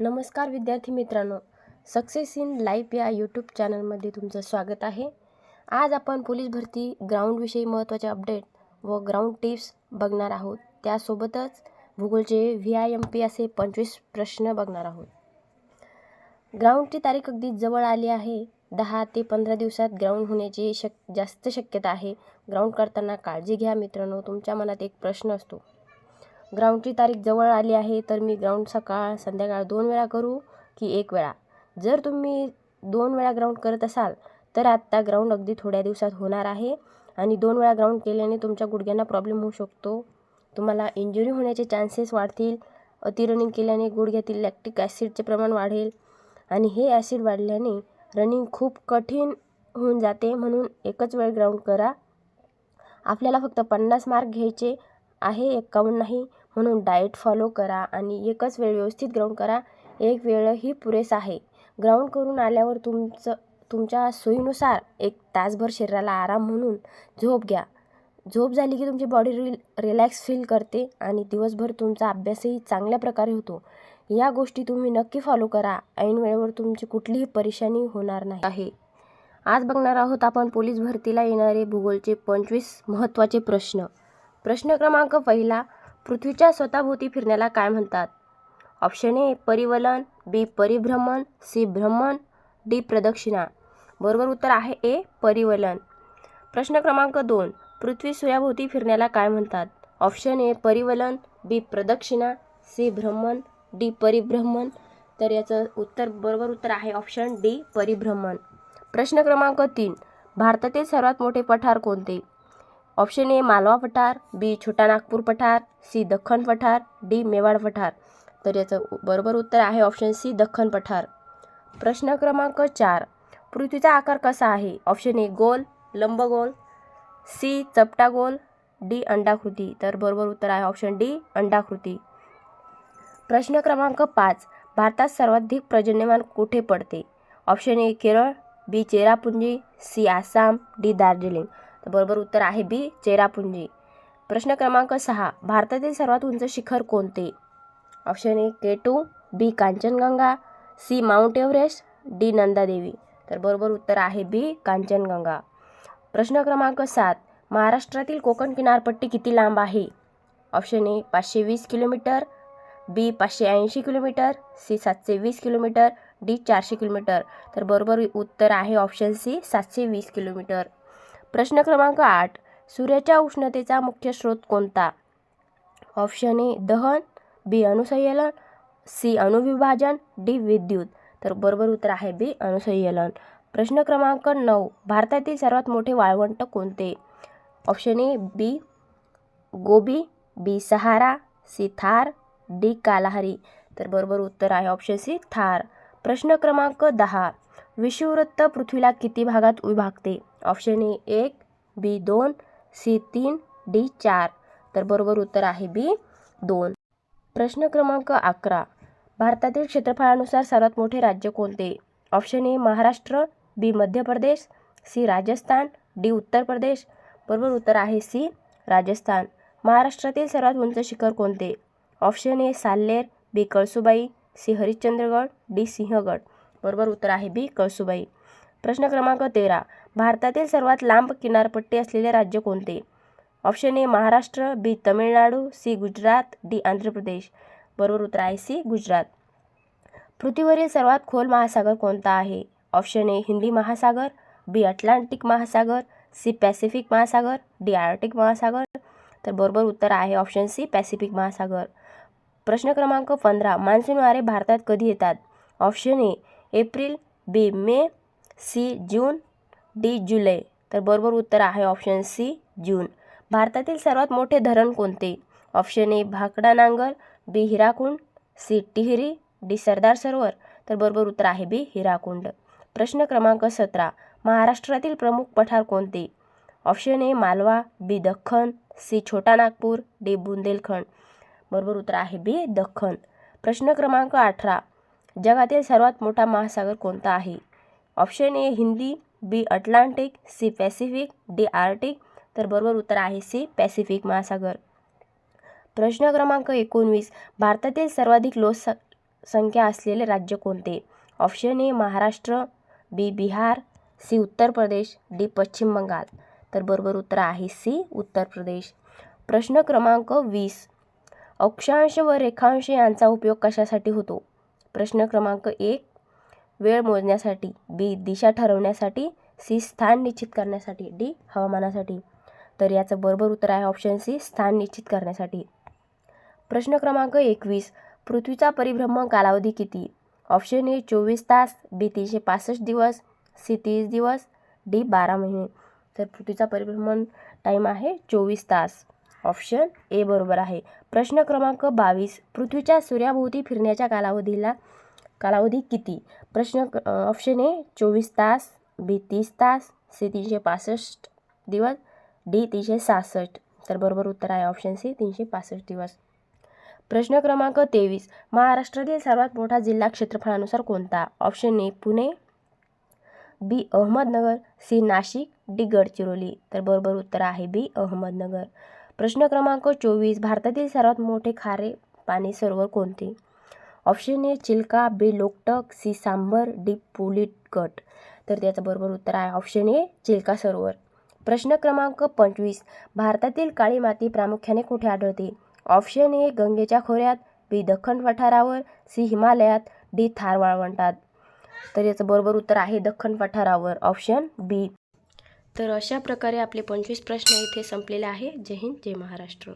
नमस्कार विद्यार्थी मित्रांनो सक्सेस इन लाईफ या यूट्यूब चॅनलमध्ये तुमचं स्वागत आहे. आज आपण पोलीस भरती ग्राउंडविषयी महत्त्वाचे अपडेट व ग्राउंड टिप्स बघणार आहोत. त्यासोबतच भूगोलचे व्ही आय एम पी असे पंचवीस प्रश्न बघणार आहोत. ग्राउंडची तारीख अगदी जवळ आली आहे. दहा ते पंधरा दिवसात ग्राउंड होण्याची शक जास्त शक्यता आहे. ग्राउंड करताना काळजी घ्या मित्रांनो तुमच्या मनात एक प्रश्न असतो. ग्राउंडची तारीख जवळ आली आहे तर मी ग्राउंड सकाळ संध्याकाळ दोन वेळा करू की एक वेळा? जर तुम्ही दोन वेळा ग्राउंड करत असाल तर आत्ता ग्राउंड अगदी थोड्या दिवसात होणार आहे आणि दोन वेळा ग्राउंड केल्याने तुमच्या गुडघ्यांना प्रॉब्लेम होऊ शकतो. तुम्हाला इंजुरी होण्याचे चान्सेस वाढतील. अति रनिंग केल्याने गुडघ्यातील लॅक्टिक ॲसिडचे प्रमाण वाढेल आणि हे ॲसिड वाढल्याने रनिंग खूप कठीण होऊन जाते. म्हणून एकच वेळ ग्राउंड करा. आपल्याला फक्त पन्नास मार्क घ्यायचे आहे एकावन्न नाही. म्हणून डाएट फॉलो करा आणि एकच वेळ व्यवस्थित ग्राउंड करा. एक वेळही पुरेसा आहे. ग्राउंड करून आल्यावर तुमचं तुमच्या सोयीनुसार एक तासभर शरीराला आराम म्हणून झोप घ्या. झोप झाली की तुमची बॉडी रिल रिलॅक्स फील करते आणि दिवसभर तुमचा अभ्यासही चांगल्या प्रकारे होतो. या गोष्टी तुम्ही नक्की फॉलो करा. ऐन वेळेवर तुमची कुठलीही परेशानी होणार नाही. आहे. आज बघणार आहोत आपण पोलीस भरतीला येणारे भूगोलचे पंचवीस महत्त्वाचे प्रश्न. प्रश्न क्रमांक पहिला पृथ्वीच्या स्वतःभोवती फिरण्याला काय म्हणतात? ऑप्शन ए परिवलन बी परिभ्रमण सी भ्रमण डी प्रदक्षिणा. बरोबर उत्तर आहे ए परिवलन. प्रश्न क्रमांक दोन पृथ्वी सूर्याभोवती फिरण्याला काय म्हणतात? ऑप्शन ए परिवलन बी प्रदक्षिणा सी भ्रमण डी परिभ्रमण. तर याचं उत्तर बरोबर उत्तर आहे ऑप्शन डी परिभ्रमण. प्रश्न क्रमांक तीन भारतातील सर्वात मोठे पठार कोणते? ऑप्शन ए मालवा पठार बी छोटा नागपूर पठार सी दख्खन पठार डी मेवाड पठार. तर याचं बरोबर उत्तर आहे ऑप्शन सी दख्खन पठार. प्रश्न क्रमांक चार. पृथ्वीचा आकार कसा आहे? ऑप्शन ए गोल लंबगोल सी चपटा गोल डी अंडाकृती. तर बरोबर उत्तर आहे ऑप्शन डी अंडाकृती. प्रश्न क्रमांक पाच. भारतात सर्वाधिक पर्जन्यमान कुठे पडते? Option A Kerala B Cherrapunji C Assam D Darjeeling. तर बरोबर उत्तर आहे बी चेरापुंजी. प्रश्न क्रमांक सहा भारतातील सर्वात उंच शिखर कोणते? Option A K two B Kanchenjunga C Mount Everest D Nanda Devi. तर बरोबर उत्तर आहे बी कांचनगंगा. प्रश्न क्रमांक सात महाराष्ट्रातील कोकण किनारपट्टी किती लांब आहे? ऑप्शन ए पाचशे वीस किलोमीटर बी पाचशे ऐंशी किलोमीटर सी सातशे वीस किलोमीटर डी चारशे किलोमीटर. तर बरोबर उत्तर आहे ऑप्शन सी सातशे वीस किलोमीटर. प्रश्न क्रमांक आठ. सूर्याच्या उष्णतेचा मुख्य स्रोत कोणता? ऑप्शन ए दहन बी अनुसंयलन सी अणुविभाजन डी विद्युत. तर बरोबर उत्तर आहे बी अनुसंयलन प्रश्न क्रमांक नऊ. भारतातील सर्वात मोठे वाळवंट कोणते? Option A B Gobi B Sahara C Thar D Kalahari. तर बरोबर उत्तर आहे ऑप्शन सी थार. प्रश्न क्रमांक दहा. विषुववृत्त पृथ्वीला किती भागात विभागते? ऑप्शन ए एक बी दोन सी तीन डी चार. तर बरोबर उत्तर आहे बी दोन. प्रश्न क्रमांक अकरा. भारतातील क्षेत्रफळानुसार सर्वात मोठे राज्य कोणते? Option A Maharashtra B Madhya Pradesh C Rajasthan D Uttar Pradesh बरोबर उत्तर आहे सी राजस्थान. महाराष्ट्रातील सर्वात उंच शिखर कोणते? Option A Salher B Kalsubai C Harishchandragad D Sinhagad. बरोबर उत्तर आहे बी कळसुबाई. प्रश्न क्रमांक तेरा. भारतातील सर्वात लांब किनारपट्टी असलेले राज्य कोणते? Option A Maharashtra B Tamil Nadu C Gujarat D Andhra Pradesh. बरोबर उत्तर आहे सी गुजरात. पृथ्वीवरील सर्वात खोल महासागर कोणता आहे? ऑप्शन ए हिंदी महासागर बी अटलांटिक महासागर सी पॅसिफिक महासागर डी आर्टिक महासागर. तर बरोबर उत्तर आहे ऑप्शन सी पॅसिफिक महासागर. प्रश्न क्रमांक पंधरा. मान्सून वारे भारतात कधी येतात? Option A April B may C June D जुलै. तर बरोबर उत्तर आहे ऑप्शन सी जून. भारतातील सर्वात मोठे धरण कोणते? Option A Bhakra Nangal B Hirakud C Tehri D Sardar Sarovar. तर बरोबर उत्तर आहे बी हिराकुंड. प्रश्न क्रमांक सतरा महाराष्ट्रातील प्रमुख पठार कोणते? Option A Malwa B Deccan C Chota Nagpur D Bundelkhand. बरोबर उत्तर आहे बी दख्खन. प्रश्न क्रमांक अठरा जगातील सर्वात मोठा महासागर कोणता आहे? Option A Hindi B Atlantic C Pacific D Arctic. तर बरोबर उत्तर आहे सी पॅसिफिक महासागर. प्रश्न क्रमांक एकोणवीस भारतातील सर्वाधिक लोकस संख्या असलेले राज्य कोणते? Option A Maharashtra B Bihar C Uttar Pradesh D पश्चिम बंगाल. तर बरोबर उत्तर आहे सी उत्तर प्रदेश. प्रश्न क्रमांक वीस अक्षांश व रेखांश यांचा उपयोग कशासाठी होतो? प्रश्न क्रमांक एक वेळ मोजण्यासाठी बी दिशा ठरवण्यासाठी सी स्थान निश्चित करण्यासाठी डी हवामानासाठी. तर याचं बरोबर उत्तर आहे ऑप्शन सी स्थान निश्चित करण्यासाठी. प्रश्न क्रमांक एकवीस पृथ्वीचा परिभ्रमण कालावधी किती? ऑप्शन ए चोवीस तास बी तीनशे पासष्ट दिवस सी तीस दिवस डी बारा महिने. तर पृथ्वीचा परिभ्रमण टाईम आहे चोवीस तास. ऑप्शन ए बरोबर आहे. प्रश्न क्रमांक बावीस पृथ्वीच्या सूर्याभोवती फिरण्याच्या कालावधीला कालावधी किती? प्रश्न ऑप्शन ए चोवीस तास बी तीस तास सी तीनशे पासष्ट दिवस डी तीनशे सहासष्ट. तर बरोबर उत्तर आहे ऑप्शन सी तीनशे पासष्ट दिवस. प्रश्न क्रमांक तेवीस महाराष्ट्रातील सर्वात मोठा जिल्हा क्षेत्रफळानुसार कोणता? Option A Pune B Ahmednagar C Nashik D Gadchiroli. तर बरोबर उत्तर आहे बी अहमदनगर. प्रश्न क्रमांक चोवीस भारतातील सर्वात मोठे खारे पाणी सरोवर कोणते? Option A Chilika B Loktak C Sambhar D Pulicat तर त्याचं बरोबर उत्तर आहे ऑप्शन ए चिल्का सरोवर. प्रश्न क्रमांक पंचवीस भारतातील काळी माती प्रामुख्याने कुठे आढळते? ऑप्शन ए गंगेच्या खोऱ्यात बी दख्खन पठारावर सी हिमालयात डी थार वाळवंटात तर याचं बरोबर उत्तर आहे दख्खन पठारावर. ऑप्शन बी तर अशा प्रकारे आपले पंचवीस प्रश्न इथे संपलेले आहे. जय हिंद जय महाराष्ट्र.